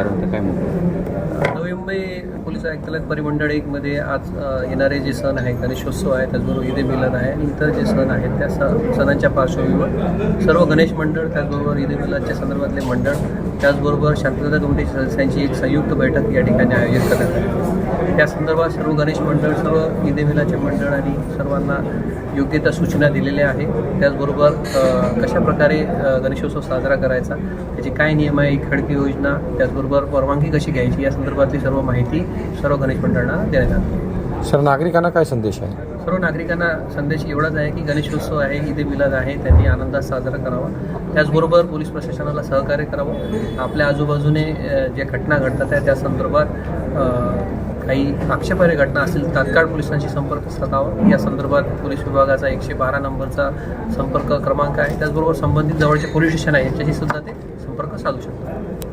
काय म्हणता काय म्हणतो? नवी मुंबई पोलीस आयुक्तालयात परिमंडळ एकमध्ये आज येणारे जे सण आहे गणेशोत्सव आहे त्याचबरोबर ईद मिलन आहे आणि इतर जे सण आहेत त्या स सणांच्या पार्श्वभूमीवर सर्व गणेश मंडळ त्याचबरोबर ईद मिलनच्या संदर्भातले मंडळ त्याचबरोबर शांतता कमिटीच्या सदस्यांची एक संयुक्त बैठक या ठिकाणी आयोजित करण्यात आली. त्या संदर्भात सर्व गणेश मंडळ सर्व ईद मिलाचे मंडळ आणि सर्वांना योग्य त्या सूचना दिलेल्या आहे. त्याचबरोबर कशा प्रकारे गणेशोत्सव साजरा करायचा त्याचे काय नियम आहे खडकी योजना त्याचबरोबर परवानगी कशी घ्यायची या संदर्भातली सर्व माहिती सर्व गणेश मंडळांना देण्यात आली. सर नागरिकांना काय संदेश आहे? सर्व नागरिकांना संदेश एवढाच आहे की गणेशोत्सव आहे ईद मिलाद आहे त्यांनी आनंदात साजरा करावा. त्याचबरोबर पोलीस प्रशासनाला सहकार्य करावं. आपल्या आजूबाजूने ज्या घटना घडतात त्या संदर्भात काही आक्षेपार्ह घटना असतील तात्काळ पोलिसांशी संपर्क साधावा. या संदर्भात पोलीस विभागाचा एकशे बारा नंबरचा संपर्क क्रमांक आहे. त्याचबरोबर संबंधित जवळचे पोलीस स्टेशन आहे यांच्याशी सुद्धा ते संपर्क साधू शकतात.